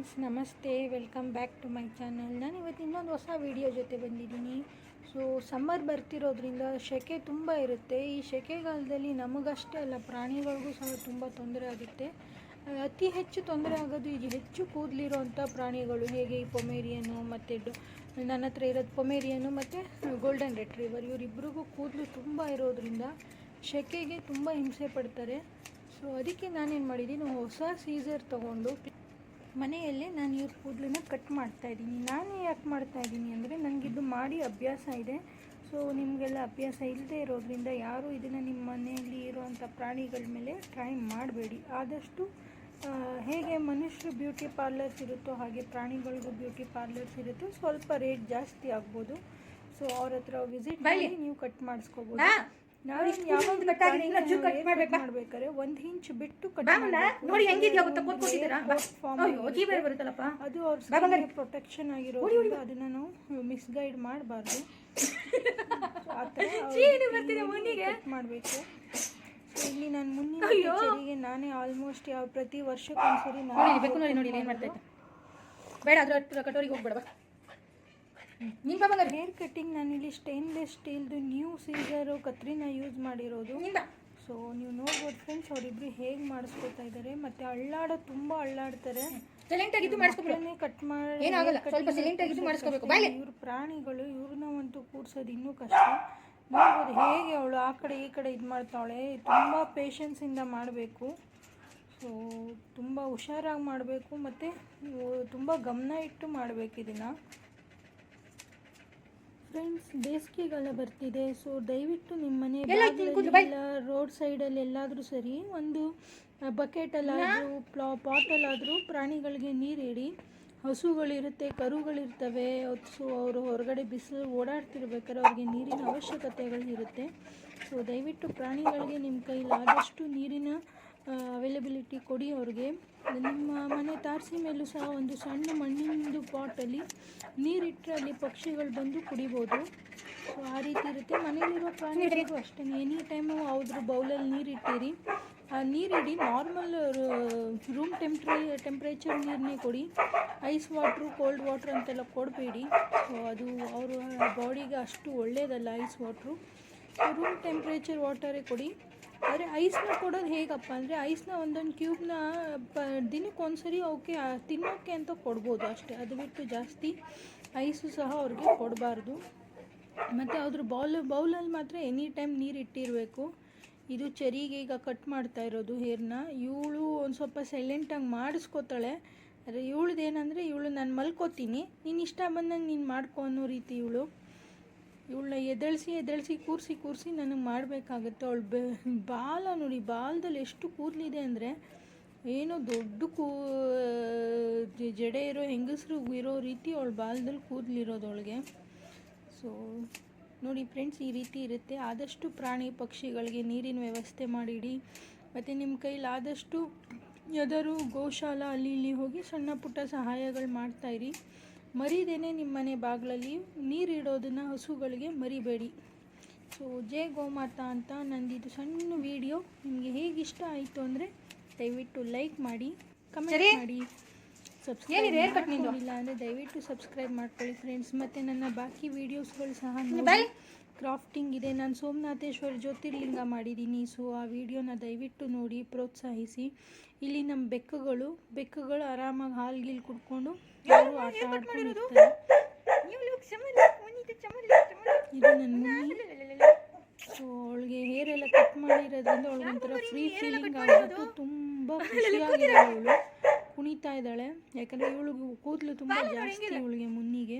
Friends, ನಮಸ್ತೆ. Welcome back to my channel. ನಾನು ಇವತ್ತು ಇನ್ನೊಂದು ಹೊಸ ವಿಡಿಯೋ ಜೊತೆ ಬಂದಿದ್ದೀನಿ. ಸೊ ಸಮ್ಮರ್ ಬರ್ತಿರೋದ್ರಿಂದ ಸೆಕೆ ತುಂಬ ಇರುತ್ತೆ. ಈ ಸೆಕೆಗಾಲದಲ್ಲಿ ನಮಗಷ್ಟೇ ಅಲ್ಲ, ಪ್ರಾಣಿಗಳಿಗೂ ಸಹ ತುಂಬ ತೊಂದರೆ ಆಗುತ್ತೆ. ಅತಿ ಹೆಚ್ಚು ತೊಂದರೆ ಆಗೋದು ಇದು ಹೆಚ್ಚು ಕೂದಲಿರೋವಂಥ ಪ್ರಾಣಿಗಳು, ಹೇಗೆ ಈ ಪೊಮೇರಿಯನ್ನು ಮತ್ತು ನನ್ನ ಹತ್ರ ಇರೋದು ಪೊಮೇರಿಯನ್ನು ಮತ್ತು ಗೋಲ್ಡನ್ ರೆಟ್ರೀವರ್. ಇವರಿಬ್ಬರಿಗೂ ಕೂದಲು ತುಂಬ ಇರೋದ್ರಿಂದ ಸೆಕೆಗೆ ತುಂಬ ಹಿಂಸೆ ಪಡ್ತಾರೆ. ಸೊ ಅದಕ್ಕೆ ನಾನೇನು ಮಾಡಿದ್ದೀನಿ, ಹೊಸ ಸೀಸರ್ ತೊಗೊಂಡು ಮನೆಯಲ್ಲೇ ನಾನು ಇವ್ರ ಕೂದಲನ್ನ ಕಟ್ ಮಾಡ್ತಾ ಇದ್ದೀನಿ. ನಾನು ಯಾಕೆ ಮಾಡ್ತಾ ಇದ್ದೀನಿ ಅಂದರೆ ನನಗಿದು ಮಾಡಿ ಅಭ್ಯಾಸ ಇದೆ. ಸೊ ನಿಮಗೆಲ್ಲ ಅಭ್ಯಾಸ ಇಲ್ಲದೆ ಇರೋದ್ರಿಂದ ಯಾರೂ ಇದನ್ನು ನಿಮ್ಮ ಮನೆಯಲ್ಲಿ ಇರುವಂಥ ಪ್ರಾಣಿಗಳ ಮೇಲೆ ಟ್ರೈ ಮಾಡಬೇಡಿ. ಆದಷ್ಟು ಹೇಗೆ ಮನುಷ್ಯರು ಬ್ಯೂಟಿ ಪಾರ್ಲರ್ಸ್ ಇರುತ್ತೋ ಹಾಗೆ ಪ್ರಾಣಿಗಳಿಗೂ ಬ್ಯೂಟಿ ಪಾರ್ಲರ್ಸ್ ಇರುತ್ತೋ. ಸ್ವಲ್ಪ ರೇಟ್ ಜಾಸ್ತಿ ಆಗ್ಬೋದು. ಸೊ ಅವ್ರ ಹತ್ರ ವಿಸಿಟ್ ಮಾಡಿ ನೀವು ಕಟ್ ಮಾಡಿಸ್ಕೋಬೋದು. ನಾವು ಯಾವಾಗಲೂ ಕಟ್ ಆಗಿದೆ, ಇನ್ನ ಚೂರು cut ಮಾಡ್ಬೇಕಾ? ಮಾಡ್ಬೇಕಾದ್ರೆ ಒಂದು ಇಂಚ್ ಬಿಟ್ಟು ಕಟ್ ನೋಡಿ ಹೆಂಗಿದ್ಯಾ ಗೊತ್ತಾ? ಕೂತ್ಕೊತಿದ್ದೀರಾ ಅಯ್ಯೋ ಜೀವ ಬರುತ್ತಲ್ಲಪ್ಪ. ಅದು ಅವ್ರ ಪ್ರೊಟೆಕ್ಷನ್ ಅದನ್ನ ನಾವು ಮಿಸ್ಗೈಡ್ ಮಾಡಬಾರ್ದು. ಚೀನಿ ಬರ್ತಿದೆ ಮಾಡಬೇಕು. ಇಲ್ಲಿ ನಾನು ಮುಂದಿನ ಟೀಚರಿಗೆ ನಾನೇ ಆಲ್ಮೋಸ್ಟ್ ಯಾವ ಪ್ರತಿ ವರ್ಷಕ್ಕೊಂದ್ಸರಿ ನಾನು ಬೇಕು ನೋಡಿ ನೋಡಿ ಏನ್ ಮಾಡ್ತಾ ಇದ್ದ. ಬೇಡ ಅದ್ರ ಕಟೋರಿಗೆ ಹೋಗ್ಬೇಡ ಬಾ. ಹ್ಮ್. ನೀನ್ ಬಾ ಬಂಗಾರ ಹೇರ್ ಕಟ್ಟಿಂಗ್ ನಾನಿಲ್ಲಿ ಸ್ಟೇನ್ಲೆಸ್ ಸ್ಟೀಲ್ದು ನ್ಯೂ ಸೀಸರ್ ಕತ್ರಿನ ಯೂಸ್ ಮಾಡಿರೋದು. ನೀನ್ ಬಾ. ಸೊ ನೀವು ನೋಡ್ಬೋದು ಫ್ರೆಂಡ್ಸ್ ಅವರಿಬ್ರು ಹೇಗೆ ಮಾಡಿಸ್ಕೊತಾ ಇದ್ದಾರೆ ಮತ್ತೆ ಅಳ್ಳಾಡೋ ತುಂಬ ಅಳ್ಳಾಡ್ತಾರೆ. ಸೈಲೆಂಟ್ ಆಗಿದ್ದು ಮಾಡಿಸ್ಕೊಬಿಡು. ಮಕ್ಕಳನ್ನೇ ಕಟ್ ಮಾಡಿ ಏನಾಗಲ್ಲ, ಸ್ವಲ್ಪ silent ಆಗಿದ್ದು ಮಾಡಿಸ್ಕೋಬೇಕು. ಬಾಯ್ಲೆ. ಇವ್ರ ಪ್ರಾಣಿಗಳು ಇವ್ರನ್ನ ಅಂತೂ ಕೂರ್ಸೋದು ಇನ್ನೂ ಕಷ್ಟ. ನೋಡ್ಬೋದು ಹೇಗೆ ಅವಳು ಆ ಕಡೆ ಈ ಕಡೆ ಇದು ತುಂಬಾ ತುಂಬ ಪೇಷನ್ಸಿಂದ ಮಾಡಬೇಕು. ಸೊ ತುಂಬ ಹುಷಾರಾಗಿ ಮಾಡಬೇಕು. ಮತ್ತು ತುಂಬ ಗಮನ ಇಟ್ಟು ಮಾಡಬೇಕು ಇದನ್ನು. ಫ್ರೆಂಡ್ಸ್ ಬೇಸಿಗೆಗಾಲ ಬರ್ತಿದೆ. ಸೊ ದಯವಿಟ್ಟು ನಿಮ್ಮ ಮನೆ ಎಲ್ಲ ರೋಡ್ ಸೈಡಲ್ಲಿ ಎಲ್ಲಾದರೂ ಸರಿ ಒಂದು ಬಕೆಟಲ್ಲಾದರೂ ಪ್ಲಾ ಪಾಟಲ್ಲಾದರೂ ಪ್ರಾಣಿಗಳಿಗೆ ನೀರು ಇಡಿ ಹಸುಗಳಿರುತ್ತೆ ಕರುಗಳಿರ್ತವೆ. ಸೊ ಅವರು ಹೊರಗಡೆ ಬಿಸಿಲು ಓಡಾಡ್ತಿರ್ಬೇಕಾದ್ರೆ ಅವ್ರಿಗೆ ನೀರಿನ ಅವಶ್ಯಕತೆಗಳಿರುತ್ತೆ ಸೊ ದಯವಿಟ್ಟು ಪ್ರಾಣಿಗಳಿಗೆ ನಿಮ್ಮ ಕೈಲಾದಷ್ಟು ನೀರಿನ ಅವೈಲಬಿಲಿಟಿ ಕೊಡಿ ಅವ್ರಿಗೆ. ನಿಮ್ಮ ತಾರಸಿ ಮೇಲೂ ಸಹ ಒಂದು ಸಣ್ಣ ಮಣ್ಣಿನದು ಪಾಟಲ್ಲಿ ನೀರಿಟ್ಟರೆ ಅಲ್ಲಿ ಪಕ್ಷಿಗಳು ಬಂದು ಕುಡಿಬೋದು. ಸೊ ಆ ರೀತಿ ಇರುತ್ತೆ. ಮನೆಯಲ್ಲಿರೋ ಪ್ರಾಣಿಗಳಿಗೂ ಅಷ್ಟೇ. ಎನಿ ಟೈಮು ಅದ್ರ ಬೌಲಲ್ಲಿ ನೀರಿಟ್ಟಿರಿ. ಆ ನೀರಿಡಿ ನಾರ್ಮಲ್ ರೂಮ್ ಟೆಂಪ್ರೇ ಟೆಂಪ್ರೇಚರ್ ನೀರನ್ನೇ ಕೊಡಿ. ಐಸ್ ವಾಟ್ರು ಕೋಲ್ಡ್ ವಾಟ್ರ್ ಅಂತೆಲ್ಲ ಕೊಡಬೇಡಿ. ಸೊ ಅದು ಅವರು ಬಾಡಿಗೆ ಅಷ್ಟು ಒಳ್ಳೆಯದಲ್ಲ ಐಸ್ ವಾಟ್ರು ರೂಮ್ ಟೆಂಪ್ರೇಚರ್ ವಾಟರೇ ಕೊಡಿ. ಆದರೆ ಐಸ್ನ ಕೊಡೋದು ಹೇಗಪ್ಪ ಅಂದರೆ ಐಸ್ನ ಒಂದೊಂದು ಕ್ಯೂಬ್ನ ಪ ದಿನಕ್ಕೆ ಒಂದ್ಸರಿ ಅವಕ್ಕೆ ತಿನ್ನೋಕ್ಕೆ ಅಂತ ಕೊಡ್ಬೋದು ಅಷ್ಟೇ. ಅದು ಬಿಟ್ಟು ಜಾಸ್ತಿ ಐಸು ಸಹ ಅವ್ರಿಗೆ ಕೊಡಬಾರ್ದು. ಮತ್ತು ಅದ್ರ ಬೌಲ್ ಬೌಲಲ್ಲಿ ಮಾತ್ರ ಎನಿ ಟೈಮ್ ನೀರು ಇಟ್ಟಿರಬೇಕು. ಇದು ಚರಿಗೆ ಈಗ ಕಟ್ ಮಾಡ್ತಾ ಇರೋದು ಹೇರ್ನ ಇವಳು ಒಂದು ಸ್ವಲ್ಪ ಸೈಲೆಂಟಾಗಿ ಮಾಡಿಸ್ಕೋತಾಳೆ. ಆದರೆ ಇವಳ್ದು ಏನಂದರೆ ಇವಳು ನಾನು ಮಲ್ಕೋತೀನಿ. ನೀನು ಇಷ್ಟ ಬಂದಂಗೆ ನೀನು ಮಾಡ್ಕೊ ಅನ್ನೋ ರೀತಿ ಇವಳು. ಇವಳನ್ನ ಎದಳಿಸಿ ಎದಳಿಸಿ, ಕೂರಿಸಿ ಕೂರಿಸಿ ನನಗೆ ಮಾಡಬೇಕಾಗುತ್ತೆ. ಅವಳು ಬೆ, ಬಾಲ ನೋಡಿ, ಬಾಲದಲ್ಲಿ ಎಷ್ಟು ಕೂದಲಿದೆ ಅಂದರೆ ಏನೋ ದೊಡ್ಡ ಕೂ ಜಡೆ ಇರೋ, ಹೆಂಗಸರು ಇರೋ ರೀತಿ ಅವಳು ಬಾಲದಲ್ಲಿ ಅವಳಿಗೆ. ಸೊ ನೋಡಿ ಫ್ರೆಂಡ್ಸ್ ಈ ರೀತಿ ಇರುತ್ತೆ. ಆದಷ್ಟು ಪ್ರಾಣಿ ಪಕ್ಷಿಗಳಿಗೆ ನೀರಿನ ವ್ಯವಸ್ಥೆ ಮಾಡಿಡಿ. ಮತ್ತು ನಿಮ್ಮ ಕೈಲಾದಷ್ಟು ಯಾವ್ದಾದ್ರು ಗೋಶಾಲ, ಅಲ್ಲಿ, ಇಲ್ಲಿ ಹೋಗಿ ಸಣ್ಣ ಪುಟ್ಟ ಸಹಾಯಗಳು ಮಾಡ್ತಾಯಿರಿ ಮರಿದೇನೆ ನಿಮ್ಮ ಮನೆ ಬಾಗಿಲಲ್ಲಿ ನೀರಿಡೋದನ್ನು ಹಸುಗಳಿಗೆ ಮರಿಬೇಡಿ. ಸೊ ಜೇ ಗೋಮಾತಾ ಅಂತ ನಂದಿದು ಸಣ್ಣ ವಿಡಿಯೋ ನಿಮಗೆ ಹೇಗೆ ಇಷ್ಟ ಆಯಿತು ಅಂದರೆ ದಯವಿಟ್ಟು ಲೈಕ್ ಮಾಡಿ ಕಮೆಂಟ್ ಮಾಡಿ. ಏನಿದೆ? cut ನಿಂದು? ಇಲ್ಲ ಅಂದರೆ ದಯವಿಟ್ಟು ಸಬ್ಸ್ಕ್ರೈಬ್ ಮಾಡ್ಕೊಳ್ಳಿ ಫ್ರೆಂಡ್ಸ್ ಮತ್ತು ನನ್ನ ಬಾಕಿ ವಿಡಿಯೋಸ್ಗಳು ಸಹ. ಕ್ರಾಫ್ಟಿಂಗ್ ಇದೆ. ನಾನು ಸೋಮನಾಥೇಶ್ವರ ಜ್ಯೋತಿರ್ಲಿಂಗ ಮಾಡಿದ್ದೀನಿ. ಸೊ ಆ ವಿಡಿಯೋನ ದಯವಿಟ್ಟು ನೋಡಿ ಪ್ರೋತ್ಸಾಹಿಸಿ. ಇಲ್ಲಿ ನಮ್ಮ ಬೆಕ್ಕುಗಳು ಬೆಕ್ಕುಗಳು ಆರಾಮಾಗಿ ಹಾಲು ಗಿಲ್ ಕುಡ್ಕೊಂಡು ಅವರು ಆಟ ಆಡ್ಕೊಂಡಿರ್ತಾರೆ. ಇದು ನನ್ನ ಮುನ್ನಿ ಸೊ ಅವಳಿಗೆ ಹೇರ್ ಎಲ್ಲ ಕಟ್ ಮಾಡಿರೋದ್ರಿಂದ ಅವಳಿಗೊಂಥರ ಫ್ರೀ ಫೀಲಿಂಗ್ ಆಗಿರೋದು ತುಂಬ ಖುಷಿಯಾಗಿದೆ ಅವಳು. ಕುಣಿತಾ ಇದ್ದಾಳೆ. ಯಾಕಂದರೆ ಇವಳು ಕೂದಲು ತುಂಬ ಜಾಸ್ತಿ ಇವಳಿಗೆ ಮುನ್ನಿಗೆ.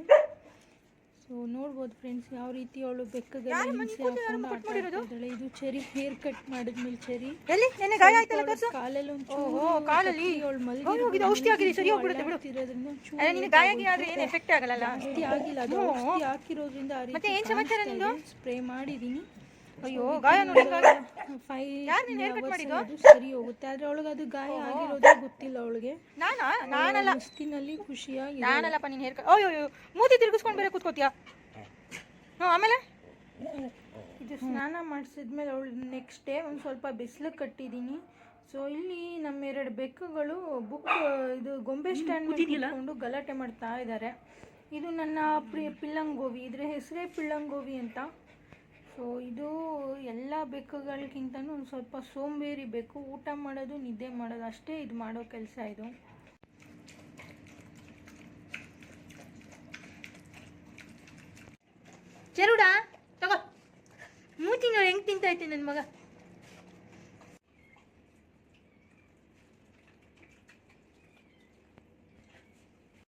ಸೊ ನೋಡ್ಬೋದು ಫ್ರೆಂಡ್ಸ್ ಯಾವ ರೀತಿ ಅವಳು ಬೆಕ್ಕಗೆ ಹಿಂಸೆ ಹಾಕೊಂಡು ಆಟ ಆಡ್ತಾ ಇದ್ದಾಳೆ ಇದು ಚೆರಿ ಹೇರ್ ಕಟ್ ಮಾಡಿದ್ಮೇಲೆ ಚೆರಿ ಕಾಲಲ್ಲಿ ಒಂದು ಔಷಧಿ ಹಾಕಿದೆ, ಸರಿ ಹೋಗ್ಬಿಡುತ್ತೆ ಬಿಡು. ಅಲ್ಲ ನಿನ್ನ ಗಾಯ ಆದ್ರೆ ಏನು ಎಫೆಕ್ಟ್ ಆಗಲ್ಲ ಅದು ಔಷಧಿ ಹಾಕಿರೋದ್ರಿಂದ ಆ ರೀತಿ ಸ್ಪ್ರೇ ಮಾಡಿದ್ದೀನಿ ಅಯ್ಯೋ ಗಾಯ ಯಾರ್ ನೀನ್ hair cut ಮಾಡಿದ್ದು? ಅದು ಸರಿ ಹೋಗುತ್ತೆ. ಆದ್ರೆ ಅವಳಿಗೆ ಅದು ಗಾಯ ಆಗಿರೋದೇ ಗೊತ್ತಿಲ್ಲ ಅವಳಿಗೆ. ನಾನಾ? ನಾನಲ್ಲ. ಮಸ್ತಿನಲ್ಲಿ ಖುಷಿಯಾಗಿ ನಾನಲ್ಲಪ್ಪ ನೀನು ಹೇರ್ ಅಯ್ಯೋ ಅಯ್ಯೋ ಮೂತಿ ತಿರುಗಿಸ್ಕೊಂಡು ಬೇರೆ ಕೂತ್ಕೋತೀಯ? ಹ್ಞೂ ಆಮೇಲೆ? ಇದು ಸ್ನಾನ ಮಾಡಿಸಿದ್ಮೇಲೆ ಅವಳು ನೆಕ್ಸ್ಟ್ ಡೇ ಒಂದು ಸ್ವಲ್ಪ ಬಿಸಿಲು ಕಟ್ಟಿದ್ದೀನಿ. ಸೊ ಇಲ್ಲಿ ನಮ್ಮ ಎರಡು ಬೆಕ್ಕುಗಳು ಬುಕ್ ಇದು ಗೊಂಬೆ ಸ್ಟ್ಯಾಂಡ್ ಕೂತ್ಕೊಂಡು ಗಲಾಟೆ ಮಾಡ್ತಾ ಇದ್ದಾರೆ. ಇದು ನನ್ನ ಪ್ರಿಯ ಪಿಲ್ಲಂಗೋವಿ. ಇದ್ರ ಹೆಸರೇ ಪಿಲ್ಲಂಗೋವಿ ಅಂತ. ಸೊ ಇದು ಎಲ್ಲ ಬೆಕ್ಕುಗಳಿಗಿಂತನೂ ಒಂದು ಸ್ವಲ್ಪ ಸೋಂಬೇರಿ ಬೇಕು ಊಟ ಮಾಡೋದು, ನಿದ್ದೆ ಮಾಡೋದು, ಅಷ್ಟೇ ಇದು ಮಾಡೋ ಕೆಲಸ ಇದು. ಚರುಡ, ತಗೋ. ಮೂತಿ ಹೆಂಗೆ ತಿಂತೈತೆ ನನ್ನ ಮಗ?